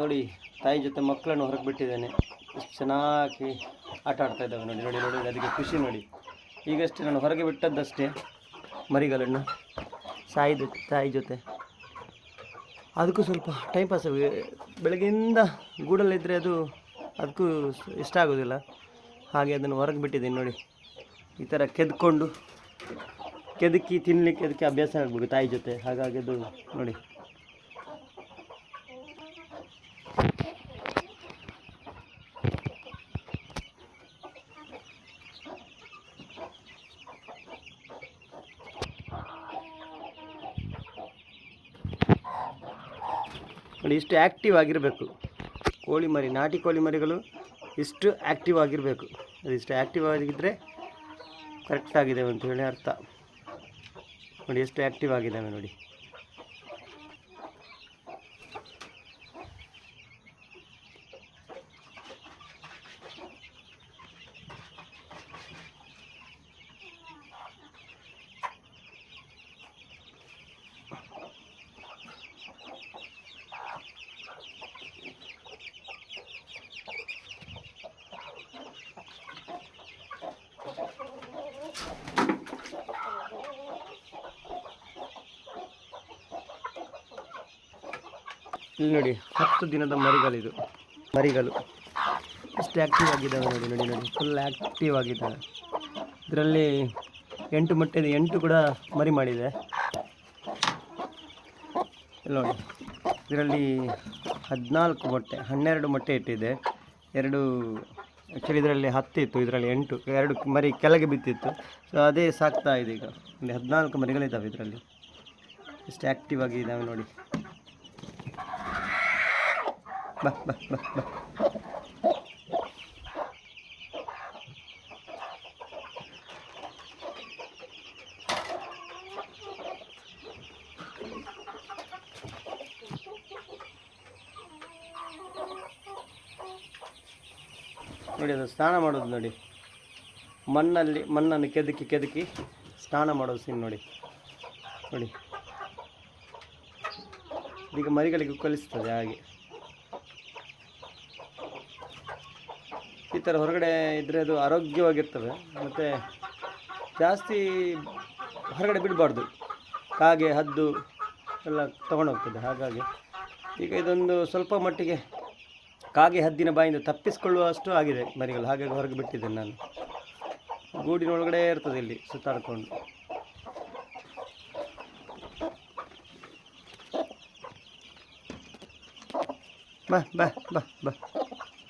ನೋಡಿ, ತಾಯಿ ಜೊತೆ ಮಕ್ಕಳನ್ನು ಹೊರಗೆ ಬಿಟ್ಟಿದ್ದೇನೆ. ಎಷ್ಟು ಚೆನ್ನಾಗಿ ಆಟ ಆಡ್ತಾ ಇದ್ದಾವೆ ನೋಡಿ ನೋಡಿ ನೋಡಿ ಅದಕ್ಕೆ ಖುಷಿ ನೋಡಿ. ಈಗಷ್ಟೇ ನಾನು ಹೊರಗೆ ಬಿಟ್ಟದ್ದಷ್ಟೇ ಮರಿಗಳನ್ನು ಸಾಯಿದ ತಾಯಿ ಜೊತೆ. ಅದಕ್ಕೂ ಸ್ವಲ್ಪ ಟೈಮ್ ಪಾಸ್ ಬೆಳಗ್ಗೆಯಿಂದ ಗೂಡಲ್ಲಿದ್ದರೆ ಅದು, ಅದಕ್ಕೂ ಇಷ್ಟ ಆಗೋದಿಲ್ಲ. ಹಾಗೆ ಅದನ್ನು ಹೊರಗೆ ಬಿಟ್ಟಿದ್ದೀನಿ ನೋಡಿ. ಈ ಥರ ಕೆದ್ಕೊಂಡು, ಕೆದಕಿ ತಿನ್ನಲಿಕ್ಕೆ ಅದಕ್ಕೆ ಅಭ್ಯಾಸ ಆಗಬೇಕು ತಾಯಿ ಜೊತೆ. ಹಾಗಾಗಿ ಅದು ನೋಡಿ. ನೋಡಿ ಇಷ್ಟು ಆ್ಯಕ್ಟಿವ್ ಆಗಿರಬೇಕು. ಕೋಳಿ ಮರಿ, ನಾಟಿ ಕೋಳಿ ಮರಿಗಳು ಇಷ್ಟು ಆ್ಯಕ್ಟಿವ್ ಆಗಿರಬೇಕು. ಅದು ಇಷ್ಟು ಆ್ಯಕ್ಟಿವ್ ಆಗಿದ್ದರೆ ಕರೆಕ್ಟಾಗಿದೆ ಅಂತ ಹೇಳಿ ಅರ್ಥ. ನೋಡಿ, ಎಷ್ಟು ಆ್ಯಕ್ಟಿವ್ ಆಗಿದ್ದಾವೆ ನೋಡಿ. ಇಲ್ಲಿ ನೋಡಿ. ಹತ್ತು ದಿನದ ಮರಿಗಳಿದು. ಮರಿಗಳು. ಎಷ್ಟು ಆ್ಯಕ್ಟಿವ್ ಆಗಿದ್ದಾವೆ ನೋಡಿ ನೋಡಿ ನೋಡಿ. ಫುಲ್ ಆ್ಯಕ್ಟಿವ್ ಆಗಿದ್ದಾವೆ. ಇದರಲ್ಲಿ ಎಂಟು ಮೊಟ್ಟೆ ಎಂಟು ಕೂಡ ಮರಿ ಮಾಡಿದೆ. ನೋಡಿ. ಇದರಲ್ಲಿ ಹದಿನಾಲ್ಕು ಮೊಟ್ಟೆ, ಹನ್ನೆರಡು ಮೊಟ್ಟೆ ಇಟ್ಟಿದೆ. ಎರಡು ಆ್ಯಕ್ಚುಲಿ ಇದರಲ್ಲಿ ಹತ್ತು ಇತ್ತು. ಇದರಲ್ಲಿ ಎಂಟು, ಎರಡು ಮರಿ ಕೆಳಗೆ ಬಿತ್ತಿತ್ತು ಸೊ ಅದೇ ಸಾಕ್ತಾ ಇದೆ ಈಗ. ಇಲ್ಲಿ ಹದಿನಾಲ್ಕು ಮರಿಗಳಿದ್ದಾವೆ ಇದರಲ್ಲಿ. ಎಷ್ಟು ಆ್ಯಕ್ಟಿವ್ ಆಗಿ ನೋಡಿ. ನೋಡಿ, ಅದು ಸ್ನಾನ ಮಾಡೋದು ನೋಡಿ. ಮಣ್ಣಲ್ಲಿ, ಮಣ್ಣನ್ನು ಕೆದಕಿ ಕೆದಕಿ ಸ್ನಾನ ಮಾಡೋದು ಸೀನ್ ನೋಡಿ. ನೋಡಿ. ಈಗ ಮರಿಗಳಿಗೆ ಕಲಿಸ್ತದೆ ಹಾಗೆ. ಈ ಥರ ಹೊರಗಡೆ ಇದ್ದರೆ ಅದು ಆರೋಗ್ಯವಾಗಿರ್ತವೆ. ಮತ್ತು ಜಾಸ್ತಿ ಹೊರಗಡೆ ಬಿಡಬಾರ್ದು. ಕಾಗೆ, ಹದ್ದು ಎಲ್ಲ ತೊಗೊಂಡೋಗ್ತದೆ ಹಾಗಾಗಿ ಈಗ ಇದೊಂದು ಸ್ವಲ್ಪ ಮಟ್ಟಿಗೆ ಕಾಗೆ, ಹದ್ದಿನ ಬಾಯಿಂದ ತಪ್ಪಿಸಿಕೊಳ್ಳುವಷ್ಟು ಆಗಿದೆ ಮರಿಗಳು. ಹಾಗಾಗಿ ಹೊರಗೆ ಬಿಟ್ಟಿದ್ದೇನೆ ನಾನು. ಗೂಡಿನೊಳಗಡೆ ಇರ್ತದೆ ಇಲ್ಲಿ ಸುತ್ತಾಡಿಕೊಂಡು. ಬಾ ಬಾ ಬಾ ಬಾ.